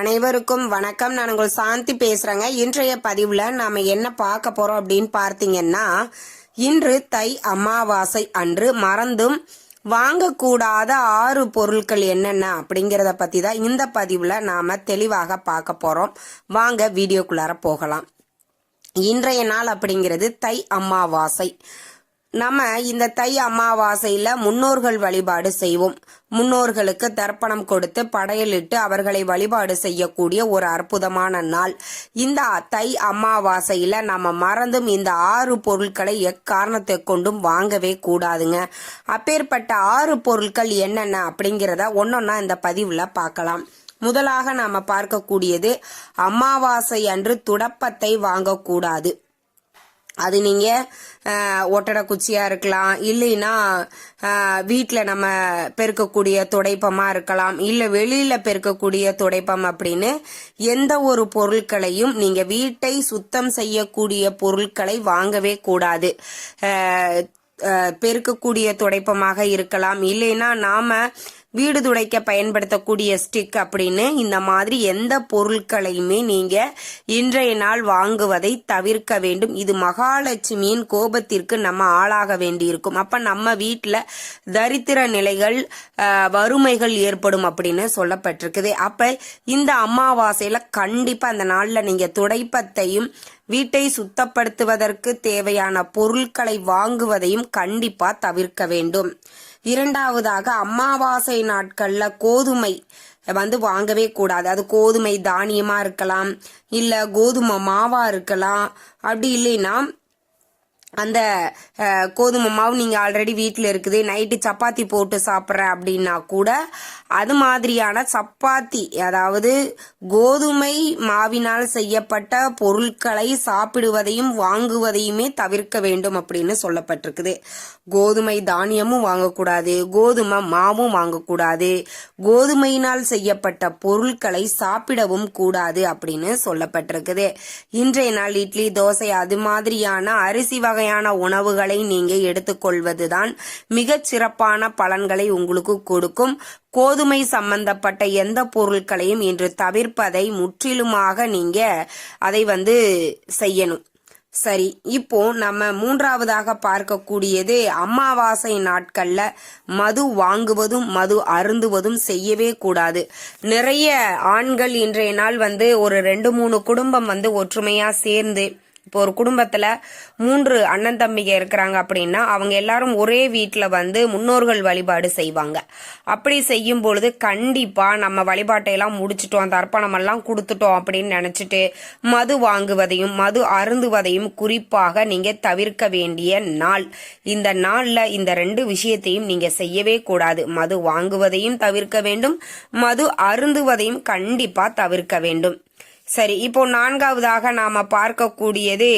அனைவருக்கும் வணக்கம். நான் உங்கள் சாந்தி பேசுறேங்க. இன்றைய பதிவுல நாம என்ன பார்க்க போறோம் அப்படின்னு பார்த்தீங்கன்னா இன்று தை அமாவாசை அன்று மறந்தும் வாங்கக்கூடாத ஆறு பொருட்கள் என்னென்ன அப்படிங்கிறத பத்தி தான் இந்த பதிவுல நாம தெளிவாக பார்க்க போறோம். வாங்க வீடியோக்குள்ளார போகலாம். இன்றைய நாள் அப்படிங்கிறது தை அமாவாசை. நம்ம இந்த தை அமாவாசையில முன்னோர்கள் வழிபாடு செய்வோம். முன்னோர்களுக்கு தர்ப்பணம் கொடுத்து படையலிட்டு அவர்களை வழிபாடு செய்யக்கூடிய ஒரு அற்புதமான நாள். இந்த தை அமாவாசையில நம்ம மறந்தும் இந்த ஆறு பொருட்களை எக்காரணத்தை கொண்டும் வாங்கவே கூடாதுங்க. அப்பேற்பட்ட ஆறு பொருட்கள் என்னென்ன அப்படிங்கிறத ஒன்னொன்னா இந்த பதிவுல பார்க்கலாம். முதலாக நாம பார்க்கக்கூடியது அமாவாசை அன்று துடப்பத்தை வாங்கக்கூடாது. அது நீங்கள் ஒட்டட ஒட்டடை இருக்கலாம் இல்லைன்னா வீட்டில் நம்ம பெருக்கக்கூடிய துடைப்பமாக இருக்கலாம் இல்லை வெளியில் பெருக்கக்கூடிய துடைப்பம் அப்படின்னு எந்த ஒரு பொருட்களையும் நீங்கள் வீட்டை சுத்தம் செய்யக்கூடிய பொருட்களை வாங்கவே கூடாது. பெருக்கக்கூடிய துடைப்பமாக இருக்கலாம் இல்லைன்னா நாம வீடு துடைக்க பயன்படுத்தக்கூடிய ஸ்டிக் அப்படின்னு இந்த மாதிரி எந்த பொருட்களையுமே நீங்க இன்றைய நாள் வாங்குவதை தவிர்க்க வேண்டும். இது மகாலட்சுமியின் கோபத்திற்கு நம்ம ஆளாக வேண்டியிருக்கும். அப்ப நம்ம வீட்டுல தரித்திர நிலைகள் வறுமைகள் ஏற்படும் அப்படின்னு சொல்லப்பட்டிருக்குது. அப்ப இந்த அமாவாசையில கண்டிப்பா அந்த நாள்ல நீங்க துடைப்பத்தையும் வீட்டை சுத்தப்படுத்துவதற்கு தேவையான பொருட்களை வாங்குவதையும் கண்டிப்பா தவிர்க்க வேண்டும். இரண்டாவதாக அமாவாசை நாட்கள்ல கோதுமை வந்து வாங்கவே கூடாது. அது கோதுமை தானியமா இருக்கலாம் இல்ல கோதுமை மாவா இருக்கலாம். அப்படி இல்லைன்னா அந்த கோதுமை மாவு நீங்கள் ஆல்ரெடி வீட்டில் இருக்குது. நைட்டு சப்பாத்தி போட்டு சாப்பிட்றேன் அப்படின்னா கூட அது மாதிரியான சப்பாத்தி அதாவது கோதுமை மாவினால் செய்யப்பட்ட பொருட்களை சாப்பிடுவதையும் வாங்குவதையுமே தவிர்க்க வேண்டும் அப்படின்னு சொல்லப்பட்டிருக்குது. கோதுமை தானியமும் வாங்கக்கூடாது கோதுமை மாவும் வாங்கக்கூடாது கோதுமையினால் செய்யப்பட்ட பொருட்களை சாப்பிடவும் கூடாது அப்படின்னு சொல்லப்பட்டிருக்குது. இன்றைய நாள் இட்லி தோசை அது மாதிரியான அரிசி வகை வகையான உணவுகளை நீங்க எடுத்துக்கொள்வதுதான் மிகச் சிறப்பான பலன்களை உங்களுக்கு கொடுக்கும். கோதுமை சம்பந்தப்பட்ட எந்த பொருட்களையும் இன்று தவிர்ப்பதை முற்றிலுமாக நீங்க அதை வந்து செய்யணும். சரி இப்போ நம்ம மூன்றாவதாக பார்க்கக்கூடியது அமாவாசை நாட்கள்ல மது வாங்குவதும் மது அருந்துவதும் செய்யவே கூடாது. நிறைய ஆண்கள் இன்றைய நாள் வந்து ஒரு ரெண்டு மூணு குடும்பம் வந்து ஒற்றுமையா சேர்ந்து இப்போ ஒரு குடும்பத்துல மூன்று அண்ணன் தம்பிங்க இருக்கிறாங்க அப்படின்னா அவங்க எல்லாரும் ஒரே வீட்டில் வந்து முன்னோர்கள் வழிபாடு செய்வாங்க. அப்படி செய்யும் பொழுது கண்டிப்பா நம்ம வழிபாட்டை எல்லாம் முடிச்சிட்டோம் தர்ப்பணம் எல்லாம் கொடுத்துட்டோம் அப்படின்னு நினைச்சிட்டு மது வாங்குவதையும் மது அருந்துவதையும் குறிப்பாக நீங்க தவிர்க்க வேண்டிய நாள். இந்த நாள்ல இந்த ரெண்டு விஷயத்தையும் நீங்க செய்யவே கூடாது. மது வாங்குவதையும் தவிர்க்க வேண்டும் மது அருந்துவதையும் கண்டிப்பா தவிர்க்க வேண்டும். சரி இப்போ நான்காவதாக நாம பார்க்கக்கூடியது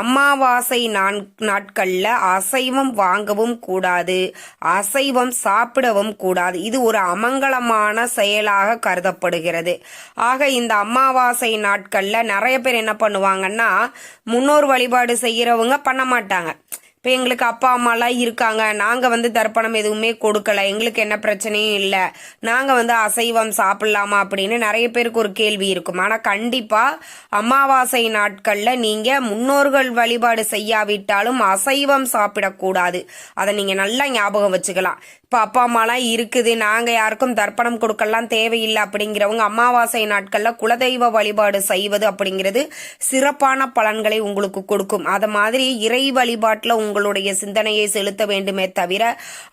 அமாவாசை நான் நாட்கள்ல அசைவம் வாங்கவும் கூடாது அசைவம் சாப்பிடவும் கூடாது. இது ஒரு அமங்கலமான செயலாக கருதப்படுகிறது. ஆக இந்த அமாவாசை நாட்கள்ல நிறைய பேர் என்ன பண்ணுவாங்கன்னா முன்னோர் வழிபாடு செய்யறவங்க பண்ண மாட்டாங்க. இப்போ எங்களுக்கு அப்பா அம்மாலாம் இருக்காங்க. நாங்கள் வந்து தர்ப்பணம் எதுவுமே கொடுக்கல. எங்களுக்கு என்ன பிரச்சனையும் இல்லை. நாங்கள் வந்து அசைவம் சாப்பிட்லாமா அப்படின்னு நிறைய பேருக்கு ஒரு கேள்வி இருக்கும். ஆனால் கண்டிப்பாக அமாவாசை நாட்களில் நீங்கள் முன்னோர்கள் வழிபாடு செய்யாவிட்டாலும் அசைவம் சாப்பிடக்கூடாது. அதை நீங்கள் நல்லா ஞாபகம் வச்சுக்கலாம். இப்போ அப்பா அம்மாலாம் இருக்குது. நாங்கள் யாருக்கும் தர்ப்பணம் கொடுக்கலாம் தேவையில்லை அப்படிங்கிறவங்க அமாவாசை நாட்களில் குலதெய்வ வழிபாடு செய்வது அப்படிங்கிறது சிறப்பான பலன்களை உங்களுக்கு கொடுக்கும். அது மாதிரி இறை வழிபாட்டில் உங்களுடைய சிந்தனையை செலுத்த வேண்டுமே தவிர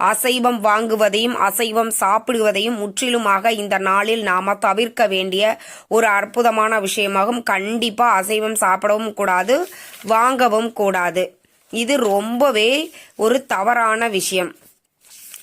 அசைவம் வாங்குவதையும் அசைவம் சாப்பிடுவதையும் முற்றிலுமாக இந்த நாளில் நாம தவிர்க்க வேண்டிய ஒரு அற்புதமான விஷயமாகும். கண்டிப்பா அசைவம் சாப்பிடவும் கூடாது வாங்கவும் கூடாது. இது ரொம்பவே ஒரு தவறான விஷயம்.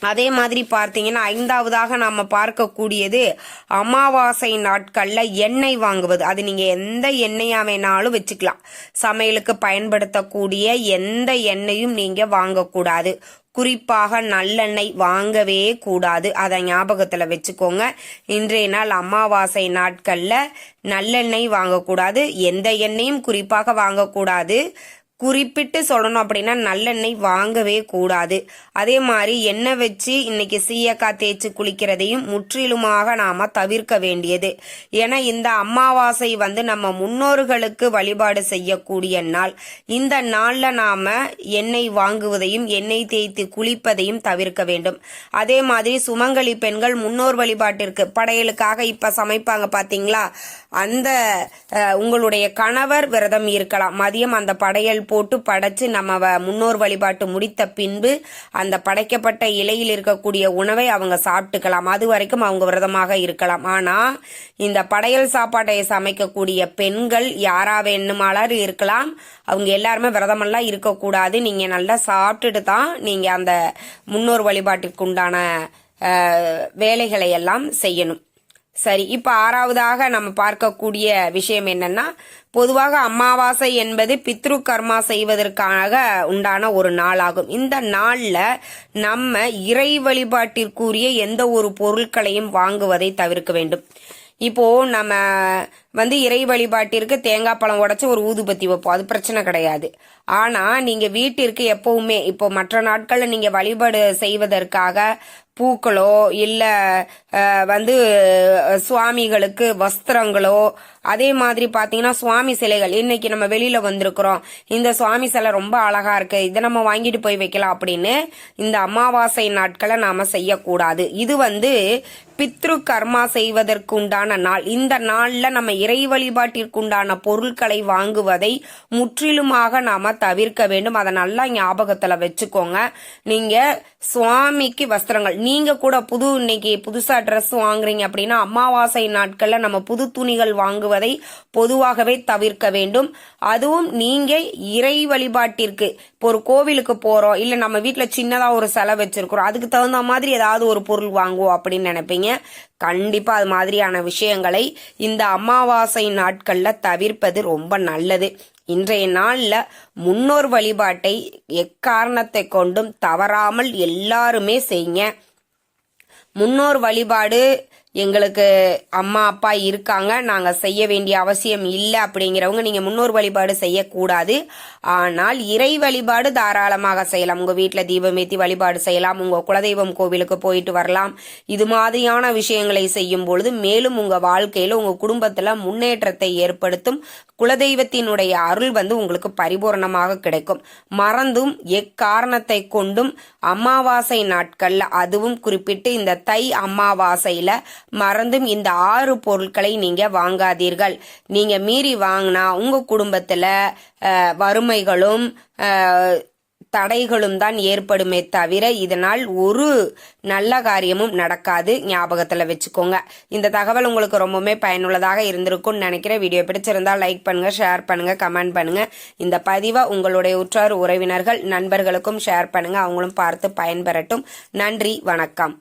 அதே மாதிரி பார்த்தீங்கன்னா ஐந்தாவதாக நாம் பார்க்கக்கூடியது அமாவாசை நாட்களில் எண்ணெய் வாங்குவது. அது நீங்கள் எந்த எண்ணெயாக வேணாலும் வச்சுக்கலாம். சமையலுக்கு பயன்படுத்தக்கூடிய எந்த எண்ணெயும் நீங்கள் வாங்கக்கூடாது. குறிப்பாக நல்லெண்ணெய் வாங்கவே கூடாது. அதை ஞாபகத்தில் வச்சுக்கோங்க. இன்றைய நாள் அமாவாசை நாட்களில் நல்லெண்ணெய் வாங்கக்கூடாது. எந்த எண்ணெயும் குறிப்பாக வாங்கக்கூடாது. குறிப்பிட்டு சொல்லணும் அப்படின்னா நல்லெண்ணெய் வாங்கவே கூடாது. அதே மாதிரி எண்ணெய் வச்சு இன்னைக்கு சீயக்காய் தேய்ச்சி குளிக்கிறதையும் முற்றிலுமாக நாம தவிர்க்க வேண்டியது. ஏன்னா இந்த அமாவாசை வந்து நம்ம முன்னோர்களுக்கு வழிபாடு செய்யக்கூடிய நாள். இந்த நாளில் நாம எண்ணெய் வாங்குவதையும் எண்ணெய் தேய்த்து குளிப்பதையும் தவிர்க்க வேண்டும். அதே மாதிரி சுமங்கலி பெண்கள் முன்னோர் வழிபாட்டிற்கு படையலுக்காக இப்ப சமைப்பாங்க பாத்தீங்களா? அந்த உங்களுடைய கணவர் விரதம் இருக்கலாம். மதியம் அந்த படையல் போட்டு படைச்சு நம்ம வ- முன்னோர் வழிபாட்டு முடித்த பின்பு அந்த படைக்கப்பட்ட இலையில் இருக்கக்கூடிய உணவை அவங்க சாப்பிட்டுக்கலாம். அது வரைக்கும் அவங்க விரதமாக இருக்கலாம். ஆனா இந்த படையல் சாப்பாட்டை சமைக்கக்கூடிய பெண்கள் யாரா வேணுமாலும் இருக்கலாம். அவங்க எல்லாருமே விரதமெல்லாம் இருக்கக்கூடாது. நீங்க நல்லா சாப்பிட்டுட்டு தான் நீங்க அந்த முன்னோர் வழிபாட்டிற்கு உண்டான வேலைகளை எல்லாம் செய்யணும். சரி இப்ப ஆறாவதாக நம்ம பார்க்கக்கூடிய விஷயம் என்னன்னா பொதுவாக அமாவாசை என்பது பித்ரு கர்மா செய்வதற்காக உண்டான ஒரு நாளாகும். இந்த நாள்ல நம்ம இறை வழிபாட்டிற்குரிய எந்த ஒரு பொருட்களையும் வாங்குவதை தவிர்க்க வேண்டும். இப்போ நம்ம வந்து இறை வழிபாட்டிற்கு தேங்காய் பழம் உடைச்சு ஒரு ஊதுபத்தி வைப்போம். அது பிரச்சனை கிடையாது. ஆனா நீங்க வீட்டிற்கு எப்பவுமே இப்போ மற்ற நாட்கள்ல நீங்க வழிபாடு செய்வதற்காக பூக்களோ இல்லை வந்து சுவாமிகளுக்கு வஸ்திரங்களோ அதே மாதிரி பார்த்தீங்கன்னா சுவாமி சிலைகள். இன்னைக்கு நம்ம வெளியில் வந்திருக்கிறோம். இந்த சுவாமி சிலை ரொம்ப அழகாக இருக்குது இதை நம்ம வாங்கிட்டு போய் வைக்கலாம் அப்படின்னு இந்த அமாவாசை நாட்களை நாம் செய்யக்கூடாது. இது வந்து பித்ரு கர்மா செய்வதற்கு உண்டான நாள். இந்த நாளில் நம்ம இறை வழிபாட்டிற்குண்டான பொருட்களை வாங்குவதை முற்றிலுமாக நாம் தவிர்க்க வேண்டும். அதை நல்லா ஞாபகத்தில் வச்சுக்கோங்க. நீங்கள் சுவாமிக்கு வஸ்திரங்கள். நீங்க கூட புது இன்னைக்கு புதுசா ட்ரெஸ் வாங்குறீங்க அப்படின்னா அமாவாசை நாட்கள்ல நம்ம புது துணிகள் வாங்குவதை பொதுவாகவே தவிர்க்க வேண்டும். அதுவும் நீங்க இறை வழிபாட்டிற்கு. இப்போ ஒரு கோவிலுக்கு போறோம் இல்ல நம்ம வீட்டுல சின்னதா ஒரு செலை வச்சிருக்கிறோம் அதுக்கு தகுந்த மாதிரி ஏதாவது ஒரு பொருள் வாங்குவோம் அப்படின்னு நினைப்பீங்க. கண்டிப்பா அது மாதிரியான விஷயங்களை இந்த அமாவாசை நாட்கள்ல தவிர்ப்பது ரொம்ப நல்லது. இன்றைய நாள்ல முன்னோர் வழிபாட்டை எக்காரணத்தை கொண்டும் தவறாமல் எல்லாருமே செய்யுங்க. முன்னோர் வழிபாடு எங்களுக்கு அம்மா அப்பா இருக்காங்க. நாங்கள் செய்ய வேண்டிய அவசியம் இல்லை அப்படிங்கிறவங்க நீங்கள் முன்னோர் வழிபாடு செய்யக்கூடாது. ஆனால் இறை வழிபாடு தாராளமாக செய்யலாம். உங்கள் வீட்டில் தீபம் ஏற்றி வழிபாடு செய்யலாம். உங்கள் குலதெய்வம் கோவிலுக்கு போயிட்டு வரலாம். இது மாதிரியான விஷயங்களை செய்யும் பொழுது மேலும் உங்கள் வாழ்க்கையில் உங்கள் குடும்பத்தில் முன்னேற்றத்தை ஏற்படுத்தும் குலதெய்வத்தினுடைய அருள் வந்து உங்களுக்கு பரிபூரணமாக கிடைக்கும். மறந்தும் எக்காரணத்தை கொண்டும் அமாவாசை நாட்களில் அதுவும் குறிப்பிட்டு இந்த தை அமாவாசையில் மறந்தும் இந்த ஆறு பொருட்களை நீங்க வாங்காதீர்கள். நீங்க மீறி வாங்கினா உங்க குடும்பத்துல வறுமைகளும் தடைகளும் தான் ஏற்படுமே தவிர இதனால் ஒரு நல்ல காரியமும் நடக்காது. ஞாபகத்தில் வச்சுக்கோங்க. இந்த தகவல் உங்களுக்கு ரொம்பவுமே பயனுள்ளதாக இருந்திருக்கும்னு நினைக்கிறேன். வீடியோ பிடிச்சிருந்தால் லைக் பண்ணுங்க ஷேர் பண்ணுங்க கமெண்ட் பண்ணுங்க. இந்த பதிவை உங்களுடைய உற்றார் உறவினர்கள் நண்பர்களுக்கும் ஷேர் பண்ணுங்க. அவங்களும் பார்த்து பயன்பெறட்டும். நன்றி வணக்கம்.